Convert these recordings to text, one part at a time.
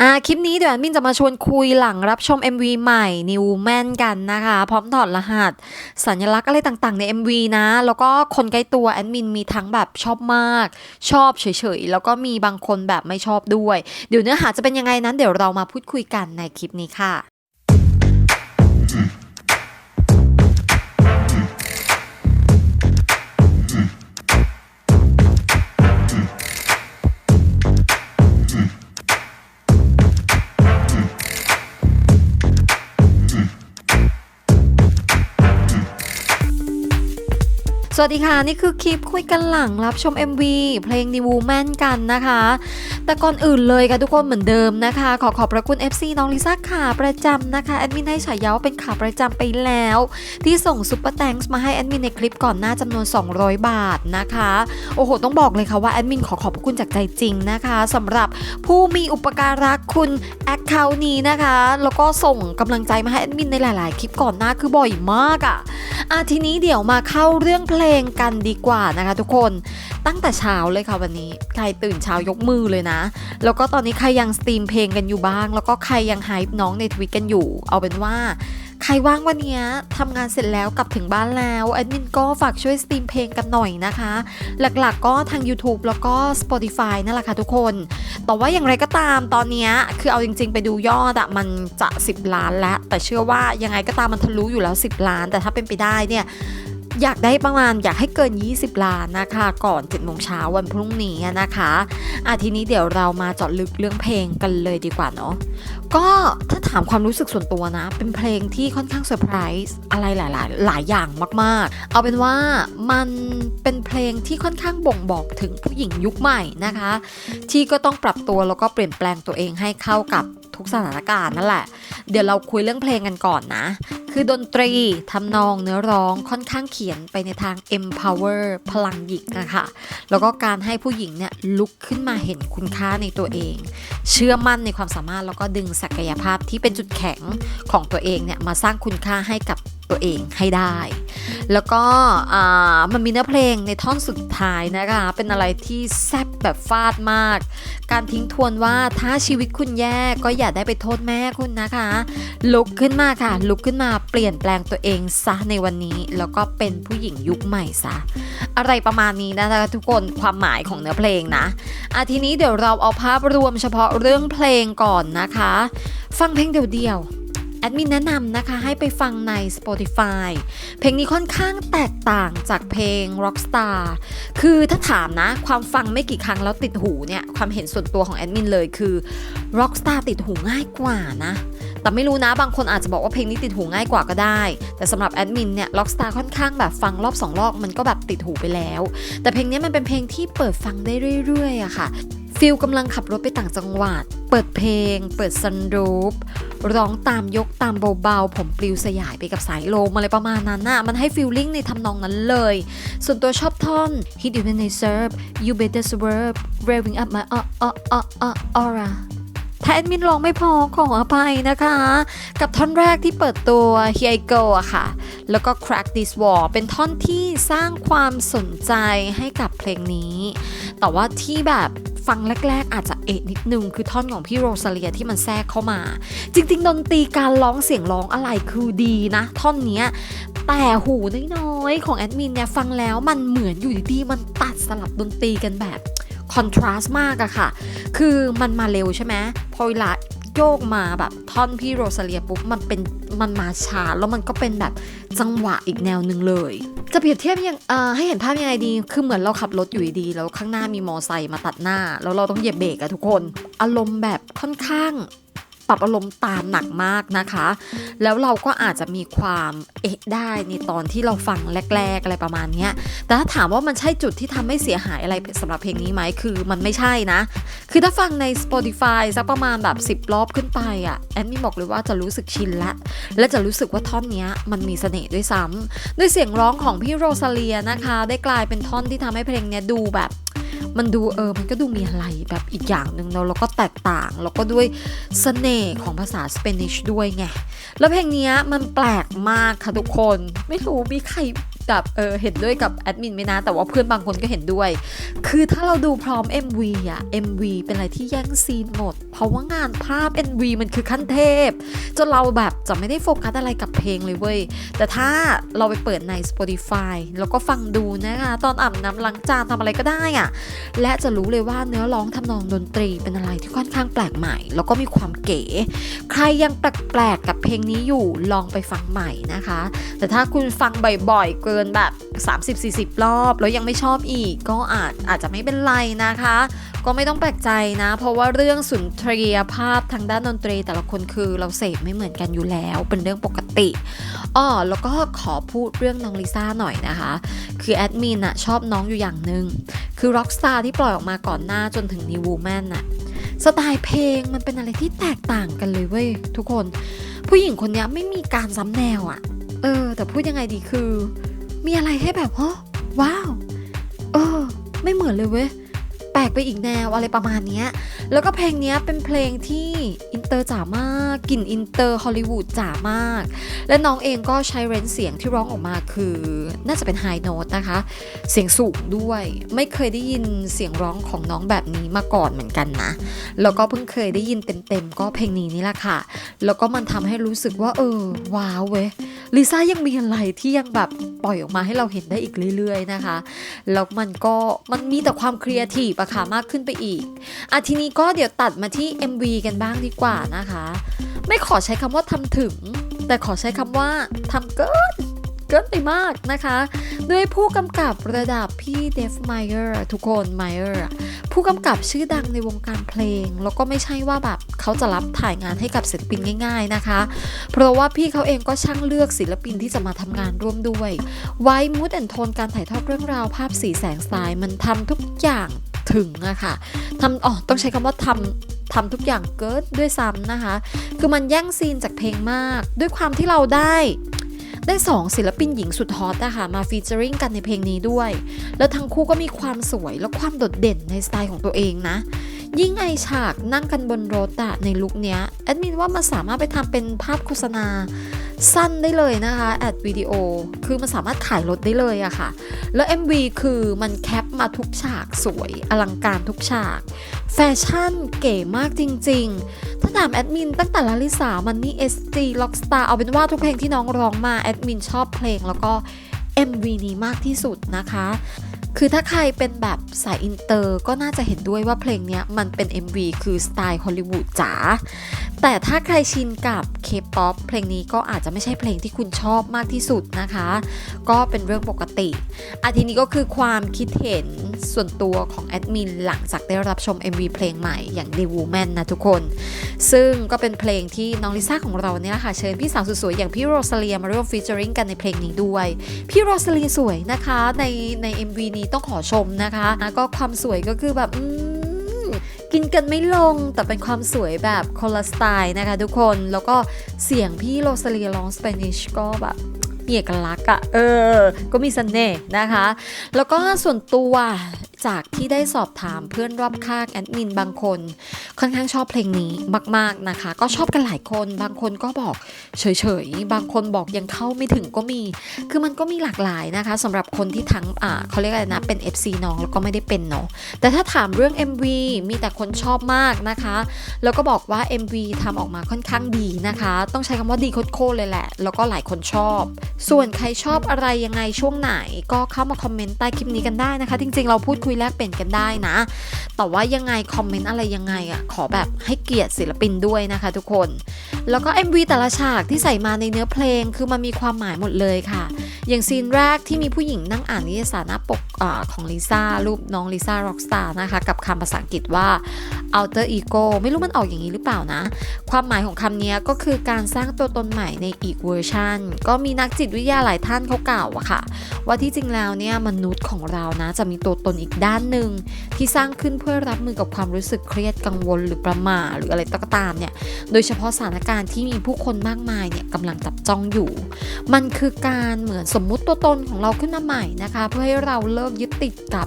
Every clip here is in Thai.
อ่าคลิปนี้เดี๋ยวแอดมินจะมาชวนคุยหลังรับชม MV ใหม่ New Man กันนะคะ พร้อมถอดรหัส สัญลักษณ์อะไรต่างๆ ใน MV นะ แล้วก็คนใกล้ตัวแอดมินมีทั้งแบบชอบมาก ชอบเฉยๆ แล้วก็มีบางคนแบบไม่ชอบด้วย เดี๋ยวเนื้อหาจะเป็นยังไงนั้นเดี๋ยวเรามาพูดคุยกันในคลิปนี้ค่ะ สวัสดีค่ะ นี่คือคลิปคุยกันหลังรับชม MV เพลง New Woman กันนะคะ แต่ก่อนอื่นเลยค่ะทุกคนเหมือนเดิมนะคะ ขอขอบพระคุณ FC น้องลิซ่าขาประจำนะคะแอดมินให้ฉายาวเป็นขาประจำไปแล้ว ที่ส่งซุปเปอร์แตงส์มาให้แอดมินในคลิปก่อนหน้าจำนวน 200 บาทนะคะ โอ้โห ต้องบอกเลยค่ะว่าแอดมินขอขอบพระคุณจากใจจริงนะคะสำหรับผู้มีอุปการะคุณแอคเคาท์นี้นะคะ แล้วก็ส่งกำลังใจมาให้แอดมินในหลาย ๆ คลิปก่อนหน้าคือบ่อยมากอะ่ะอะทีนี้เดี๋ยวมาเข้าเรื่องเพลงงกันดีกว่านะคะ ทุกคนตั้งแต่เช้าเลยค่ะวันนี้ ใครตื่นเช้ายกมือเลยนะ แล้วก็ตอนนี้ใครยังสตรีมเพลงกันอยู่บ้าง แล้วก็ใครยังไฮป์น้องในทวิตกันอยู่ เอาเป็นว่าใครว่างวันนี้ทำงานเสร็จแล้วกลับถึงบ้านแล้วแอดมินก็ฝากช่วยสตรีมเพลงกันหน่อยนะคะ หลักๆก็ทาง YouTube แล้วก็ Spotify นั่นแหละค่ะทุกคน แต่ว่าอย่างไรก็ตามตอนนี้คือเอาจริง ๆ ไปดูยอดอะมันจะ 10 ล้านแล้ว แต่เชื่อว่ายังไงก็ตามมันทะลุอยู่แล้ว 10 ล้าน แต่ถ้าเป็นไปได้เนี่ย อยากได้ประมาณอยากให้เกิน 20 ล้านนะคะ ก่อน7โมงเช้าวันพรุ่งนี้นะคะอะทีนี้เดี๋ยวเรามาเจาะลึกเรื่องเพลงกันเลยดีกว่าเนาะก็ถ้าถามความรู้สึกส่วนตัวนะ เป็นเพลงที่ค่อนข้างเซอร์ไพรส์อะไรหลาย ๆ หลายอย่างมาก ๆ เอาเป็นว่ามันเป็นเพลงที่ค่อนข้างบ่งบอกถึงผู้หญิงยุคใหม่นะคะ ที่ก็ต้องปรับตัวแล้วก็เปลี่ยนแปลงตัวเองให้เข้ากับทุกสถานการณ์นั่นแหละ เดี๋ยวเราคุยเรื่องเพลงกันก่อนนะ คือดนตรีทำนองเนื้อร้องค่อนข้างเขียนไปในทาง empower พลังหญิงนะคะแล้วก็การให้ผู้หญิงเนี่ยลุกขึ้นมาเห็นคุณค่าในตัวเอง เชื่อมั่นในความสามารถแล้วก็ดึงศักยภาพที่เป็นจุดแข็งของตัวเองเนี่ยมาสร้างคุณค่าให้กับ ตัวเองให้ได้ แล้วก็มันมีเนื้อเพลงในท่อนสุดท้ายนะคะ เป็นอะไรที่แซ่บแบบฟาดมาก การทิ้งทวนว่าถ้าชีวิตคุณแย่ก็อย่าได้ไปโทษแม่คุณนะคะ ลุกขึ้นมาค่ะ ลุกขึ้นมาเปลี่ยนแปลงตัวเองซะในวันนี้ แล้วก็เป็นผู้หญิงยุคใหม่ซะ อะไรประมาณนี้นะคะทุกคนความหมายของเนื้อเพลงนะอะทีนี้เดี๋ยวเราเอาภาพรวมเฉพาะเรื่องเพลงก่อนนะคะ ฟังเพลงเดียวๆ แอดมินแนะนำนะคะให้ไปฟังใน Spotify เพลงนี้ค่อนข้างแตกต่างจากเพลง Rockstar คือถ้าถามนะความฟังไม่กี่ครั้งแล้วติดหูเนี่ย ความเห็นส่วนตัวของแอดมินเลยคือ Rockstar ติดหูง่ายกว่านะแต่ไม่รู้นะบางคนอาจจะบอกว่าเพลงนี้ติดหูง่ายกว่าก็ได้ แต่สำหรับแอดมินเนี่ย Rockstar ค่อนข้างแบบฟังรอบสองรอบมันก็แบบติดหูไปแล้ว แต่เพลงนี้มันเป็นเพลงที่เปิดฟังได้เรื่อยๆอะค่ะ ฟิลกำลังขับรถไปต่างจังหวัด เปิดเพลง เปิดซันรูปร้องตามยกตามเบาๆ ผมปลิวสยายไปกับสายลมอะไรประมาณนั้นน่ะ มันให้ฟิลลิ่งในทำนองนั้นเลย ส่วนตัวชอบท่อน hit you when the serve you better swerve revving up my uh uh uh uh aura ถ้าแอดมินร้องไม่พอขออภัยนะคะ กับท่อนแรกที่เปิดตัว Here I Go อะค่ะ แล้วก็ Crack This Wall เป็นท่อนที่สร้างความสนใจให้กับเพลงนี้ แต่ว่าที่แบบ ฟังแรก ๆ อาจจะเอะนิดนึง คือท่อนของพี่โรซาเลียที่มันแทรกเข้ามา จริง ๆ ดนตรีการร้องเสียงร้องอะไรคือดีนะ ท่อนนี้แต่หูน้อยๆของแอดมินเนี่ยฟังแล้วมันเหมือนอยู่ดีๆมันตัดสลับดนตรีกันแบบคอนทราสต์มากอะค่ะ คือมันมาเร็วใช่ไหมพอเวลา โยกมาแบบท่อนพี่โรซาเลียปุ๊บมันเป็นมันมาช้าแล้วมันก็เป็นแบบจังหวะอีกแนวหนึ่งเลย จะเปรียบเทียบยังให้เห็นภาพยังไงดี คือเหมือนเราขับรถอยู่ดีแล้วข้างหน้ามีมอไซค์มาตัดหน้า แล้วเราต้องเหยียบเบรกอะทุกคน อารมณ์แบบค่อนข้าง ปรับอารมณ์ตามหนักมากนะคะ แล้วเราก็อาจจะมีความเอะได้ในตอนที่เราฟังแรก ๆ อะไรประมาณนี้แต่ถ้าถามว่ามันใช่จุดที่ทำให้เสียหายอะไรสำหรับเพลงนี้ไหมคือมันไม่ใช่นะ คือถ้าฟังใน Spotify สักประมาณแบบ 10 รอบขึ้นไปอะ่ะแอนนี่บอกเลยว่าจะรู้สึกชินละ และจะรู้สึกว่าท่อนนี้มันมีเสน่ห์ด้วยซ้ำด้วยเสียงร้องของพี่โรซาเลียนะคะ ได้กลายเป็นท่อนที่ทำให้เพลงเนี้ยดูแบบ มันดูเออ มันก็ดูมีอะไรแบบอีกอย่างหนึ่งเนาะแล้วก็แตกต่าง แล้วก็ด้วยเสน่ห์ของภาษาสเปนิชด้วยไง แล้วเพลงนี้มันแปลกมากค่ะทุกคน ไม่รู้มีใคร แบบเออเห็นด้วยกับแอดมินไหมนะ แต่ว่าเพื่อนบางคนก็เห็นด้วย คือถ้าเราดูพร้อม MV อะ MV เป็นอะไรที่แย่งซีนหมด เพราะว่างานภาพ MV มันคือขั้นเทพ จนเราแบบจะไม่ได้โฟกัสอะไรกับเพลงเลยเว้ย แต่ถ้าเราไปเปิดใน Spotify แล้วก็ฟังดูนะคะตอนอาบน้ำล้างจานทำอะไรก็ได้อะและจะรู้เลยว่าเนื้อร้องทำนองดนตรีเป็นอะไรที่ค่อนข้างแปลกใหม่ แล้วก็มีความเก๋ ใครยังแปลกๆกับเพลงนี้อยู่ลองไปฟังใหม่นะคะ แต่ถ้าคุณฟังบ่อยๆเกินแบบ 30-40 รอบ แล้วยังไม่ชอบอีก ก็อาจอาจจะไม่เป็นไรนะคะ ก็ไม่ต้องแปลกใจนะ เพราะว่าเรื่องสุนทรียภาพทางด้านดนตรี แต่ละคนคือเราเสพไม่เหมือนกันอยู่แล้ว เป็นเรื่องปกติอ้อแล้วก็ขอพูดเรื่องน้องลิซ่าหน่อยนะคะ คือแอดมินอะชอบน้องอยู่อย่างหนึ่งคือร็อกสตาร์ที่ปล่อยออกมาก่อนหน้าจนถึง New Woman น่ะสไตล์เพลงมันเป็นอะไรที่แตกต่างกันเลยเว้ยทุกคน ผู้หญิงคนนี้ไม่มีการซ้ำแนวอะเออ แต่พูดยังไงดีคือ มีอะไรให้แบบฮะว้าว เออ ไม่เหมือนเลยเว้ย ลกไปอีกแนวอะไรประมาณนี้ แล้วก็เพลงนี้เป็นเพลงที่อินเตอร์จ๋ามากกลิ่นอินเตอร์ฮอลลีวูดจ๋ามาก และน้องเองก็ใช้เรนจ์เสียงที่ร้องออกมาคือน่าจะเป็นไฮโน้ตนะคะ เสียงสูงด้วย ไม่เคยได้ยินเสียงร้องของน้องแบบนี้มาก่อนเหมือนกันนะ แล้วก็เพิ่งเคยได้ยินเต็มๆก็เพลงนี้นี่แหละค่ะ แล้วก็มันทำให้รู้สึกว่าเออว้าวเว้ยลิซ่ายังมีอะไรที่ยังแบบปล่อยออกมาให้เราเห็นได้อีกเรื่อยๆนะคะ แล้วมันก็มันมีแต่ความครีเอทีฟอะค่ะมากขึ้นไปอีกอะทีนี้ก็เดี๋ยวตัดมาที่ MV กันบ้างดีกว่านะคะ ไม่ขอใช้คำว่าทำถึง แต่ขอใช้คำว่าทำเกินเกินไปมากนะคะ ด้วยผู้กำกับระดับพี่เดฟไมเออร์ทุกคนไมเออร์ผู้กำกับชื่อดังในวงการเพลง แล้วก็ไม่ใช่ว่าแบบเขาจะรับถ่ายงานให้กับศิลปินง่าย ๆนะคะ เพราะว่าพี่เขาเองก็ช่างเลือกศิลปินที่จะมาทำงานร่วมด้วย ไว้มูดแอนโทนการถ่ายทอดเรื่องราวภาพสีแสงสไตล์มันทำทุกอย่าง ถึงอะค่ะทำอ๋อต้องใช้คำว่าทำทำทุกอย่างเกิดด้วยซ้ำนะคะ คือมันแย่งซีนจากเพลงมาก ด้วยความที่เราได้ได้สองศิลปินหญิงสุดฮอตนะคะมาฟีเจอริงกันในเพลงนี้ด้วย แล้วทั้งคู่ก็มีความสวยและความโดดเด่นในสไตล์ของตัวเองนะ ยิ่งไอฉากนั่งกันบนรถอะในลุคเนี้ยแอดมินว่ามันสามารถไปทำเป็นภาพโฆษณา สั้นได้เลยนะคะแอดวิดีโอคือมันสามารถขายรถได้เลยอะค่ะ แล้ว MV คือมันแคปมาทุกฉากสวย อลังการทุกฉาก แฟชั่นเก๋มากจริง ๆ ถ้าถามแอดมินตั้งแต่ลาลิสามันนี่ SG Rockstar เอาเป็นว่าทุกเพลงที่น้องร้องมาแอดมินชอบเพลงแล้วก็ MV นี้มากที่สุดนะคะ คือถ้าใครเป็นแบบสายอินเตอร์ก็น่าจะเห็นด้วยว่าเพลงนี้มันเป็น MV คือสไตล์ฮอลลีวูดจ๋า แต่ถ้าใครชินกับ K-POP เพลงนี้ก็อาจจะไม่ใช่เพลงที่คุณชอบมากที่สุดนะคะ ก็เป็นเรื่องปกติอาทีนี้ก็คือความคิดเห็นส่วนตัวของแอดมินหลังจากได้รับชม MV เพลงใหม่อย่าง The Woman นะทุกคน ซึ่งก็เป็นเพลงที่น้องลิซ่าของเราเนี่ยแหละค่ะเชิญพี่สาวสวยๆอย่างพี่โรซาเลียมาร่วมฟีเจอริงกันในเพลงนี้ด้วย พี่โรซาเลียสวยนะคะในใน MV นี้ต้องขอชมนะคะ ก็ความสวยก็คือแบบ กินกันไม่ลงแต่เป็นความสวยแบบคนละสไตล์นะคะทุกคนแล้วก็เสียงพี่โรซาเลียร้องสเปนิชก็แบบมีเอกลักษณ์อะเออ ก็มีเสน่ห์นะคะ แล้วก็ส่วนตัว จากที่ได้สอบถามเพื่อนรอบข้างแอดมินบางคน ค่อนข้างชอบเพลงนี้มากๆนะคะ ก็ชอบกันหลายคน บางคนก็บอกเฉยๆ บางคนบอกยังเข้าไม่ถึงก็มี คือมันก็มีหลากหลายนะคะสำหรับคนที่ทั้งอ่าเขาเรียกอะไรนะเป็น FC น้องแล้วก็ไม่ได้เป็นเนาะแต่ถ้าถามเรื่อง MV มีแต่คนชอบมากนะคะ แล้วก็บอกว่า MV ทำออกมาค่อนข้างดีนะคะ ต้องใช้คำว่าดีโคตรเลยแหละ แล้วก็หลายคนชอบ ส่วนใครชอบอะไรยังไงช่วงไหน ก็เข้ามาคอมเมนต์ใต้คลิปนี้กันได้นะคะ จริงๆเราพูดคุยุยแลกเปลี่ยนกันได้นะ แต่ว่ายังไงคอมเมนต์อะไรยังไงอะขอแบบให้เกียรติศิลปินด้วยนะคะทุกคน แล้วก็ MV แต่ละฉากที่ใส่มาในเนื้อเพลงคือมันมีความหมายหมดเลยค่ะ อย่างซีนแรกที่มีผู้หญิงนั่งอ่านนิตยสารหน้าปกอของลิซ่ารูปน้องลิซ่าร็อกสตาร์นะคะกับคำภาษาอังกฤษว่า alter ego ไม่รู้มันออกอย่างนี้หรือเปล่านะ ความหมายของคำนี้ก็คือการสร้างตัวตนใหม่ในอีกเวอร์ชันก็มีนักจิตวิทยาหลายท่านเขากล่าวอะค่ะ ว่าที่จริงแล้วเนี่ยมนุษย์ของเรานะจะมีตัวตนอีกด้านหนึ่งที่สร้างขึ้นเพื่อรับมือกับความรู้สึกเครียดกังวลหรือประหม่าหรืออะไรก็ตามเนี่ยโดยเฉพาะสถานการณ์ที่มีผู้คนมากมายเนี่ยกำลังจับจ้องอยู่ มันคือการเหมือนสมมุติตัวตนของเราขึ้นมาใหม่นะคะ เพื่อให้เราเลิกยึดติดกับ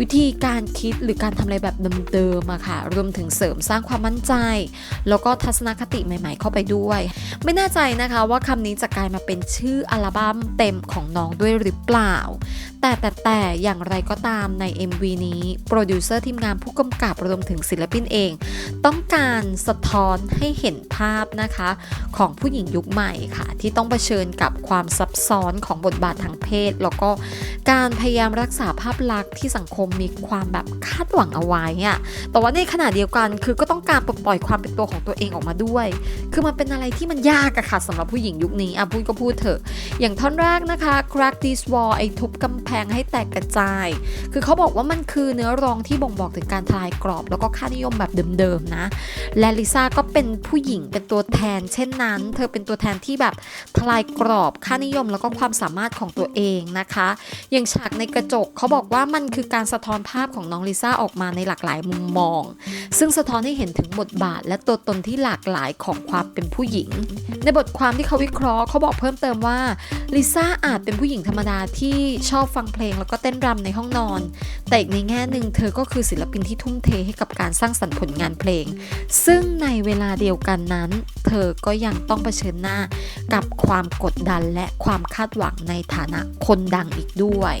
วิธีการคิดหรือการทำอะไรแบบเดิมๆอะค่ะ รวมถึงเสริมสร้างความมั่นใจ แล้วก็ทัศนคติใหม่ ๆ เข้าไปด้วย ไม่แน่ใจนะคะว่าคำนี้จะกลายมาเป็นชื่ออัลบั้มเต็มของน้องด้วยหรือเปล่าแต่แต่แต่อย่างไรก็ตามใน MV นี้โปรดิวเซอร์ทีมงานผู้กำกับรวมถึงศิลปินเอง ต้องการสะท้อนให้เห็นภาพนะคะ ของผู้หญิงยุคใหม่ค่ะ ที่ต้องเผชิญกับความซับซ้อนของบทบาททางเพศ แล้วก็การพยายามรักษาภาพลักษณ์ที่สังคมมีความแบบคาดหวังเอาไว้อะแต่ว่าในขณะเดียวกันคือก็ต้องการปลดปล่อยความเป็นตัวของตัวเองออกมาด้วย คือมันเป็นอะไรที่มันยากอะค่ะสำหรับผู้หญิงยุคนี้อะพูดก็พูดเถอะ อย่างท่อนแรกนะคะ crack this wall ไอ้ทุบกำแพงให้แตกกระจาย คือเขาบอกว่ามันคือเนื้อรองที่บ่งบอกถึงการทลายกรอบ แล้วก็ค่านิยมแบบเดิมๆนะ และลิซ่าก็เป็นผู้หญิงเป็นตัวแทน เช่นนั้น เธอเป็นตัวแทนที่แบบทลายกรอบค่านิยมแล้วก็ความสามารถของตัวเองนะคะ อย่างฉากในกระจกเขาบอกว่ามันคือการสะท้อนภาพของน้องลิซ่าออกมาในหลากหลายมุมมอง ซึ่งสะท้อนให้เห็นถึงบทบาท และตัวตนที่หลากหลายของความเป็นผู้หญิง ในบทความที่เขาวิเคราะห์เขาบอกเพิ่มเติมว่าลิซ่าอาจเป็นผู้หญิงธรรมดาที่ชอบฟังเพลงแล้วก็เต้นรำในห้องนอน แต่อีกในแง่หนึ่งเธอก็คือศิลปินที่ทุ่มเทให้กับการสร้างสรรค์ผลงานเพลง ซึ่งในเวลาเดียวกันนั้น เธอก็ยังต้องเผชิญหน้ากับความกดดันและความคาดหวังในฐานะคนดังอีกด้วย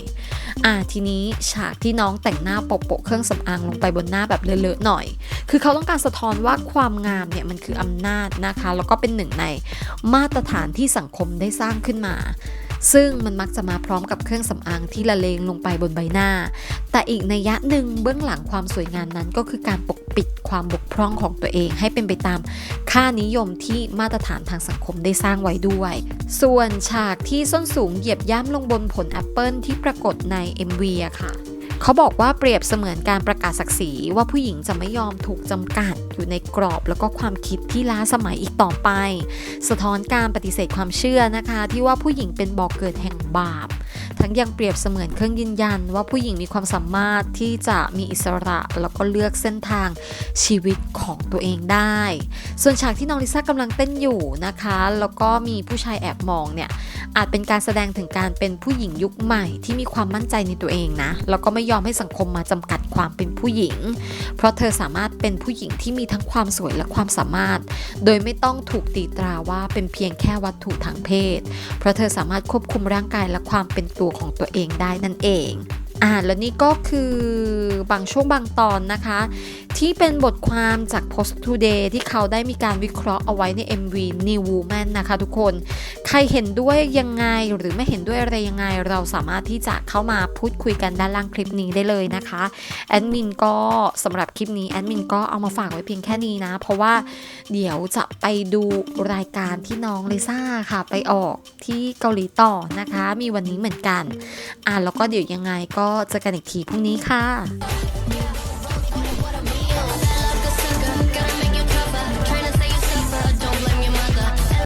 อ่าทีนี้ฉากที่น้องแต่งหน้าโปะโปะเครื่องสำอางลงไปบนหน้าแบบเลอะๆหน่อย คือเขาต้องการสะท้อนว่าความงามเนี่ยมันคืออำนาจนะคะ แล้วก็เป็นหนึ่งในมาตรฐานที่สังคมได้สร้างขึ้นมา ซึ่งมันมักจะมาพร้อมกับเครื่องสำอางที่ละเลงลงไปบนใบหน้า แต่อีกในยะหนึ่งเบื้องหลังความสวยงามนั้นก็คือการปกปิดความบกพร่องของตัวเองให้เป็นไปตาม ค่านิยมที่มาตรฐานทางสังคมได้สร้างไว้ด้วย ส่วนฉากที่ส้นสูงเหยียบย่ำลงบนผลแอปเปิลที่ปรากฏใน MV อะค่ะ เขาบอกว่าเปรียบเสมือนการประกาศศักดิ์ศรีว่าผู้หญิงจะไม่ยอมถูกจำกัดอยู่ในกรอบแล้วก็ความคิดที่ล้าสมัยอีกต่อไป สะท้อนการปฏิเสธความเชื่อนะคะ ที่ว่าผู้หญิงเป็นบ่อกเกิดแห่งบาป ทั้งยังเปรียบเสมือนเครื่องยืนยัน ว่าผู้หญิงมีความสามารถที่จะมีอิสระแล้วก็เลือกเส้นทางชีวิตของตัวเองได้ ส่วนฉากที่น้องลิซ่ากำลังเต้นอยู่นะคะ แล้วก็มีผู้ชายแอบมองเนี่ยอาจเป็นการแสดงถึงการเป็นผู้หญิงยุคใหม่ที่มีความมั่นใจในตัวเองนะแล้วก็ไม่ยอมให้สังคมมาจำกัดความเป็นผู้หญิง เพราะเธอสามารถเป็นผู้หญิงที่มีทั้งความสวยและความสามารถ โดยไม่ต้องถูกตีตราว่าเป็นเพียงแค่วัตถุทางเพศ เพราะเธอสามารถควบคุมร่างกายและความเป็นตัวของตัวเองได้นั่นเอง อ่าแล้วนี่ก็คือบางช่วงบางตอนนะคะ ที่เป็นบทความจาก Post Today ที่เขาได้มีการวิเคราะห์เอาไว้ใน MV New Woman นะคะทุกคน ใครเห็นด้วยยังไงหรือไม่เห็นด้วยอะไรยังไง เราสามารถที่จะเข้ามาพูดคุยกันด้านล่างคลิปนี้ได้เลยนะคะแอดมินก็สำหรับคลิปนี้แอดมินก็เอามาฝากไว้เพียงแค่นี้นะ เพราะว่าเดี๋ยวจะไปดูรายการที่น้องลิซ่าค่ะ ไปออกที่เกาหลีต่อนะคะ มีวันนี้เหมือนกันอะแล้วก็เดี๋ยวยังไงก็เจอกันอีกทีพรุ่งนี้ค่ะ